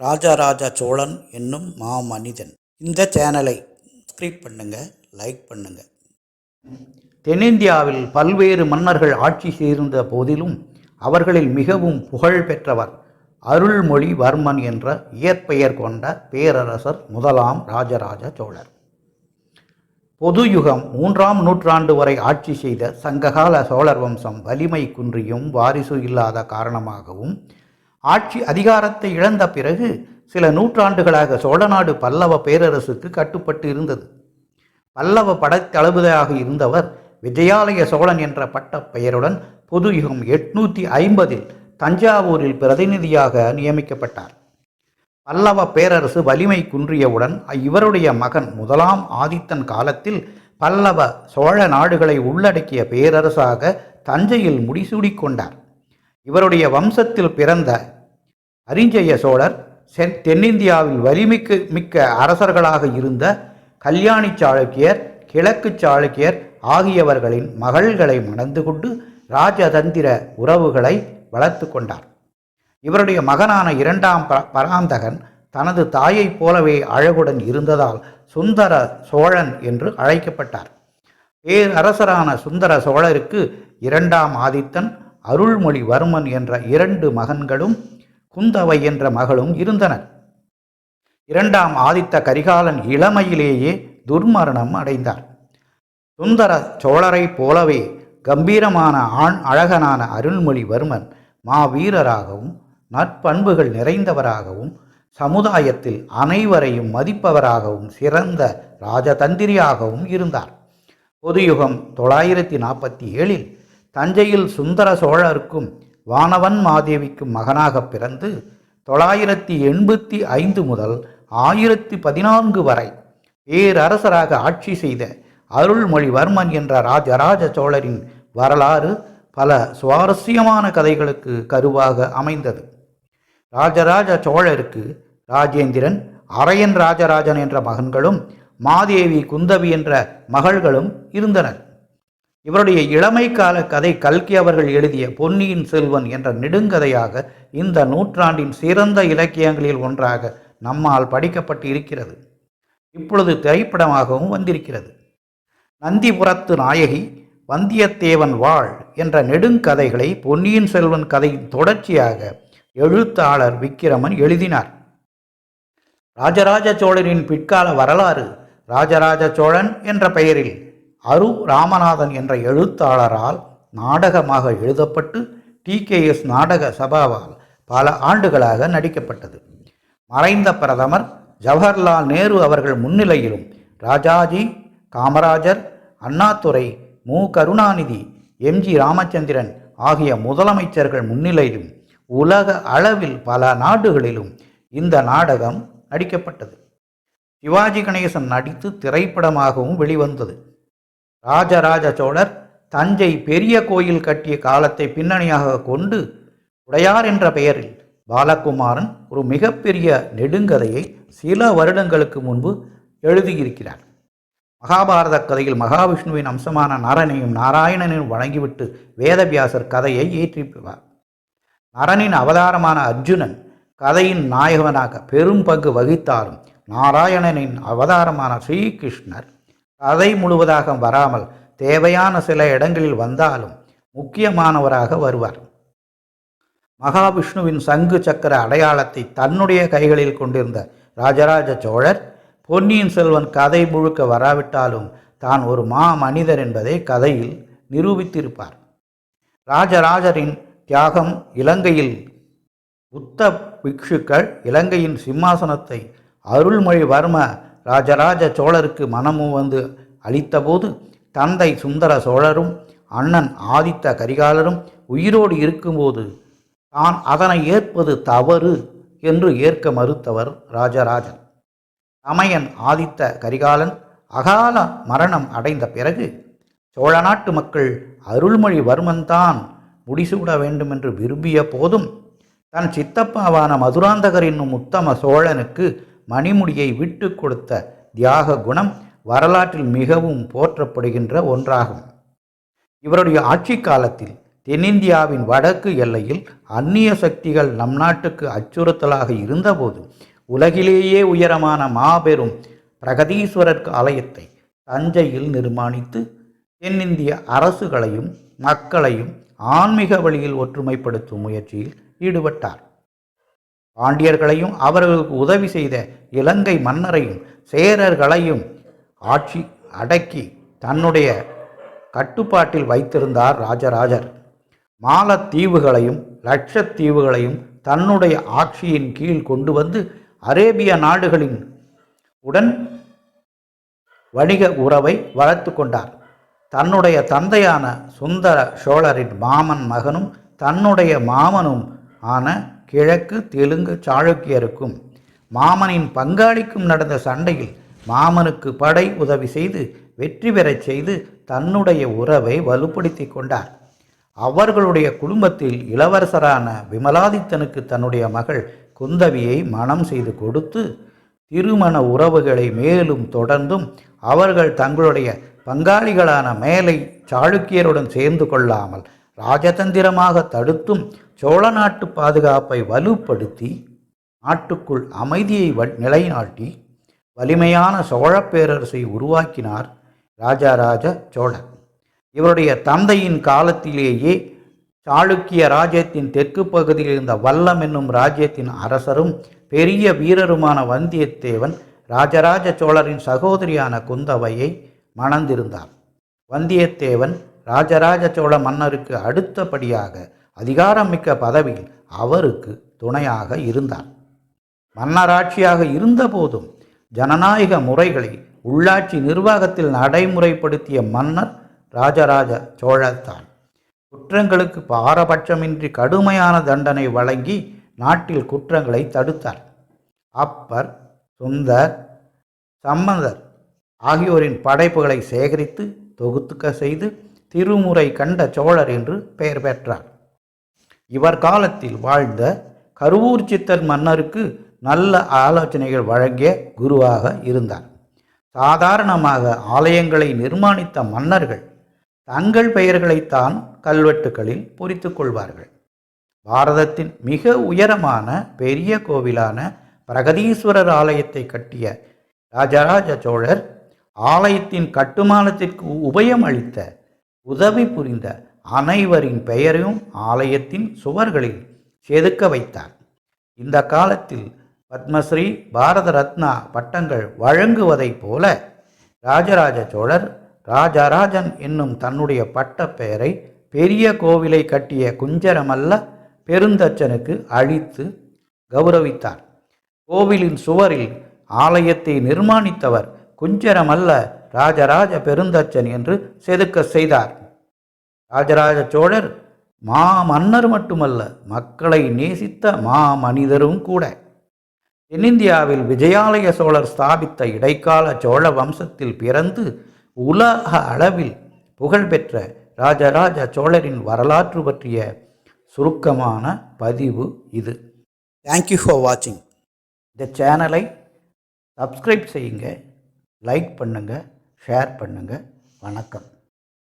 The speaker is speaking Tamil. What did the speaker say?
ராஜராஜ சோழன் என்னும் மாமனிதன். இந்த சேனலை சப்ஸ்கிரைப் பண்ணுங்கள் லைக் பண்ணுங்கள் தென்னிந்தியாவில் பல்வேறு மன்னர்கள் ஆட்சி செய்திருந்த போதிலும் அவர்களில் மிகவும் புகழ் பெற்றவர் அருள்மொழிவர்மன் என்ற இயற்பெயர் கொண்ட பேரரசர் முதலாம் ராஜராஜ சோழர். பொது யுகம் மூன்றாம் நூற்றாண்டு வரை ஆட்சி செய்த சங்ககால சோழர் வம்சம் வலிமை குன்றியும் வாரிசு இல்லாத காரணமாகவும் ஆட்சி அதிகாரத்தை இழந்த பிறகு சில நூற்றாண்டுகளாக சோழநாடு பல்லவ பேரரசுக்கு கட்டுப்பட்டு இருந்தது. பல்லவ படைத்தளபதியாக இருந்தவர் விஜயாலய சோழன் என்ற பட்டப் பெயருடன் பொது யுகம் எட்நூற்றி ஐம்பதில் தஞ்சாவூரில் பிரதிநிதியாக நியமிக்கப்பட்டார். பல்லவ பேரரசு வலிமை குன்றியவுடன் இவருடைய மகன் முதலாம் ஆதித்தன் காலத்தில் பல்லவ சோழ நாடுகளை உள்ளடக்கிய பேரரசாக தஞ்சையில் முடிசூடிக் கொண்டார். இவருடைய வம்சத்தில் பிறந்த அரிஞ்சய சோழர் சென் தென்னிந்தியாவில் வலிமிக்கு மிக்க அரசர்களாக இருந்த கல்யாணி சாளுக்கியர் கிழக்கு சாளுக்கியர் ஆகியவர்களின் மகள்களை மணந்து கொண்டு ராஜதந்திர உறவுகளை வளர்த்து கொண்டார். இவருடைய மகனான இரண்டாம் ப பராந்தகன் தனது தாயைப் போலவே அழகுடன் இருந்ததால் சுந்தர சோழன் என்று அழைக்கப்பட்டார். பேரரசரான சுந்தர சோழருக்கு இரண்டாம் ஆதித்தன் அருள்மொழிவர்மன் என்ற இரண்டு மகன்களும் குந்தவை என்ற மகளும் இருந்தனர். இரண்டாம் ஆதித்த கரிகாலன் இளமையிலேயே துர்மரணம் அடைந்தார். சுந்தர சோழரைப் போலவே கம்பீரமான ஆண் அழகனான அருள்மொழிவர்மன் மாவீரராகவும் நற்பண்புகள் நிறைந்தவராகவும் சமுதாயத்தில் அனைவரையும் மதிப்பவராகவும் சிறந்த ராஜதந்திரியாகவும் இருந்தார். பொதுயுகம் தொள்ளாயிரத்தி நாற்பத்தி ஏழில் தஞ்சையில் சுந்தர சோழருக்கும் வானவன் மாதேவிக்கும் மகனாக பிறந்து தொள்ளாயிரத்தி எண்பத்தி ஐந்து முதல் ஆயிரத்தி பதினான்கு வரை பேரரசராக ஆட்சி செய்த அருள்மொழிவர்மன் என்ற ராஜராஜ சோழரின் வரலாறு பல சுவாரஸ்யமான கதைகளுக்கு கருவாக அமைந்தது. ராஜராஜ சோழருக்கு ராஜேந்திரன் அரையன் ராஜராஜன் என்ற மகன்களும் மாதேவி குந்தவி என்ற மகள்களும் இருந்தனர். இவருடைய இளமை கால கதை கல்கி அவர்கள் எழுதிய பொன்னியின் செல்வன் என்ற நெடுங்கதையாக இந்த நூற்றாண்டின் சிறந்த இலக்கியங்களில் ஒன்றாக நம்மால் படிக்கப்பட்டு இருக்கிறது இப்பொழுது திரைப்படமாகவும் வந்திருக்கிறது. நந்திபுரத்து நாயகி வந்தியத்தேவன் வாழ் என்ற நெடுங்கதைகளை பொன்னியின் செல்வன் கதையின் தொடர்ச்சியாக எழுத்தாளர் விக்கிரமன் எழுதினார். ராஜராஜ சோழரின் பிற்கால வரலாறு ராஜராஜ சோழன் என்ற பெயரில் அரு ராமநாதன் என்ற எழுத்தாளரால் நாடகமாக எழுதப்பட்டு டிகேஎஸ் நாடக சபாவால் பல ஆண்டுகளாக நடிக்கப்பட்டது. மறைந்த பிரதமர் ஜவஹர்லால் நேரு அவர்கள் முன்னிலையிலும் ராஜாஜி காமராஜர் அண்ணாதுரை மு. கருணாநிதி எம்ஜி ராமச்சந்திரன் ஆகிய முதலமைச்சர்கள் முன்னிலையிலும் உலக அளவில் பல நாடுகளிலும் இந்த நாடகம் நடிக்கப்பட்டது. சிவாஜி கணேசன் நடித்து திரைப்படமாகவும் வெளிவந்தது. ராஜராஜ சோழர் தஞ்சை பெரிய கோயில் கட்டிய காலத்தை பின்னணியாக கொண்டு உடையார் என்ற பெயரில் பாலகுமாரன் ஒரு மிகப்பெரிய நெடுங்கதையை சில வருடங்களுக்கு முன்பு எழுதியிருக்கிறார். மகாபாரத கதையில் மகாவிஷ்ணுவின் அம்சமான நரனையும் நாராயணனையும் வழங்கிவிட்டு வேதவியாசர் கதையை ஏற்றிப்பார் நரனின் அவதாரமான அர்ஜுனன் கதையின் நாயகனாக பெரும் பங்கு வகித்தாலும் நாராயணனின் அவதாரமான ஸ்ரீகிருஷ்ணர் கதை முழுவதாக வராமல் தேவையான சில இடங்களில் வந்தாலும் முக்கியமானவராக வருவார். மகாவிஷ்ணுவின் சங்கு சக்கர அடையாளத்தை தன்னுடைய கைகளில் கொண்டிருந்த ராஜராஜ சோழர் பொன்னியின் செல்வன் கதை முழுக்க வராவிட்டாலும் தான் ஒரு மா மனிதர் என்பதை கதையில் நிரூபித்திருப்பார். ராஜராஜரின் தியாகம் இலங்கையில் புத்த பிக்ஷுக்கள் இலங்கையின் சிம்மாசனத்தை அருள்மொழிவர்ம ராஜராஜ சோழருக்கு மனமும் வந்து அளித்தபோது தந்தை சுந்தர சோழரும் அண்ணன் ஆதித்த கரிகாலரும் உயிரோடு இருக்கும்போது தான் அதனை ஏற்பது தவறு என்று ஏற்க மறுத்தவர் ராஜராஜன். தமையன் ஆதித்த கரிகாலன் அகால மரணம் அடைந்த பிறகு சோழ நாட்டு மக்கள் அருள்மொழிவர்மன் தான் முடிசூட வேண்டும் என்று விரும்பிய போதும் தன் சித்தப்பாவான மதுராந்தகர் என்னும் உத்தம சோழனுக்கு மணிமுடியை விட்டு கொடுத்த தியாக குணம் வரலாற்றில் மிகவும் போற்றப்படுகின்ற ஒன்றாகும். இவருடைய ஆட்சி காலத்தில் தென்னிந்தியாவின் வடக்கு எல்லையில் அந்நிய சக்திகள் நம் நாட்டுக்கு அச்சுறுத்தலாக இருந்தபோது உலகிலேயே உயரமான மாபெரும் பிரகதீஸ்வரர் ஆலயத்தை தஞ்சையில் நிர்மாணித்து தென்னிந்திய அரசுகளையும் மக்களையும் ஆன்மீக வழியில் ஒற்றுமைப்படுத்தும் முயற்சியில் ஈடுபட்டார். பாண்டியர்களையும் அவர்களுக்கு உதவி செய்த இலங்கை மன்னரையும் சேரர்களையும் ஆட்சி அடக்கி தன்னுடைய கட்டுப்பாட்டில் வைத்திருந்தார் ராஜராஜர். மாலத்தீவுகளையும் லட்சத்தீவுகளையும் தன்னுடைய ஆட்சியின் கீழ் கொண்டு வந்து அரேபிய நாடுகளின் உடன் வணிக உறவை வளர்த்து கொண்டார். தன்னுடைய தந்தையான சுந்தர சோழரின் மாமன் மகனும் தன்னுடைய மாமனும் ஆன கிழக்கு தெலுங்கு சாளுக்கியருக்கும் மாமனின் பங்காளிக்கும் நடந்த சண்டையில் மாமனுக்கு படை உதவி செய்து வெற்றி பெறச் செய்து தன்னுடைய உறவை வலுப்படுத்தி கொண்டார். அவர்களுடைய குடும்பத்தில் இளவரசரான விமலாதித்தனுக்கு தன்னுடைய மகள் குந்தவியை மணம் செய்து கொடுத்து திருமண உறவுகளை மேலும் தொடர்ந்தும் அவர்கள் தங்களுடைய பங்காளிகளான மேலை சாளுக்கியருடன் சேர்ந்து கொள்ளாமல் ராஜதந்திரமாக தடுத்தும் சோழ நாட்டு பாதுகாப்பை வலுப்படுத்தி நாட்டுக்குள் அமைதியை வ- நிலைநாட்டி வலிமையான சோழப் பேரரசை உருவாக்கினார் ராஜாராஜ சோழ இவருடைய தந்தையின் காலத்திலேயே சாளுக்கிய ராஜ்யத்தின் தெற்கு பகுதியில் இருந்த வல்லம் என்னும் ராஜ்யத்தின் அரசரும் பெரிய வீரருமான வந்தியத்தேவன் ராஜராஜ சோழரின் சகோதரியான குந்தவையை மணந்திருந்தார். வந்தியத்தேவன் ராஜராஜ சோழ மன்னருக்கு அடுத்தபடியாக அதிகாரமிக்க பதவியில் அவருக்கு துணையாக இருந்தார். மன்னராட்சியாக இருந்தபோதும் ஜனநாயக முறைகளை உள்ளாட்சி நிர்வாகத்தில் நடைமுறைப்படுத்திய மன்னர் ராஜராஜ சோழத்தான் குற்றங்களுக்கு பாரபட்சமின்றி கடுமையான தண்டனை வழங்கி நாட்டில் குற்றங்களை தடுத்தார். அப்பர் சுந்தர் சம்பந்தர் ஆகியோரின் படைப்புகளை சேகரித்து தொகுத்துக்க செய்து திருமுறை கண்ட சோழர் என்று பெயர் பெற்றார். இவர் காலத்தில் வாழ்ந்த கருவூர் சித்தர் மன்னருக்கு நல்ல ஆலோசனைகள் வழங்கிய குருவாக இருந்தார். சாதாரணமாக ஆலயங்களை நிர்மாணித்த மன்னர்கள் தங்கள் பெயர்களைத்தான் கல்வெட்டுகளில் பொறித்து கொள்வார்கள். பாரதத்தின் மிக உயரமான பெரிய கோவிலான பிரகதீஸ்வரர் ஆலயத்தை கட்டிய ராஜராஜ சோழர் ஆலயத்தின் கட்டுமானத்திற்கு உபயம் அளித்த உதவி புரிந்த அனைவரின் பெயரையும் ஆலயத்தின் சுவர்களில் செதுக்க வைத்தார். இந்த காலத்தில் பத்மஸ்ரீ பாரத ரத்னா பட்டங்கள் வழங்குவதைப் போல ராஜராஜ சோழர் ராஜராஜன் என்னும் தன்னுடைய பட்டப்பெயரை பெரிய கோவிலை கட்டிய குஞ்சரமல்ல பெருந்தச்சனுக்கு அழித்து கௌரவித்தார். கோவிலின் சுவரில் ஆலயத்தை நிர்மாணித்தவர் குஞ்சரமல்ல ராஜராஜ பெருந்தச்சன் என்று செதுக்க செய்தார். ராஜராஜ சோழர் மா மன்னர் மட்டுமல்ல மக்களை நேசித்த மா மனிதரும் கூட. தென்னிந்தியாவில் விஜயாலய சோழர் ஸ்தாபித்த இடைக்கால சோழ வம்சத்தில் பிறந்து உலக அளவில் புகழ்பெற்ற ராஜராஜ சோழரின் வரலாற்று பற்றிய சுருக்கமான பதிவு இது. தேங்க்யூ ஃபார் வாட்சிங் இந்த சேனலை சப்ஸ்கிரைப் செய்யுங்க லைக் பண்ணுங்கள் ஷேர் பண்ணுங்கள் வணக்கம்.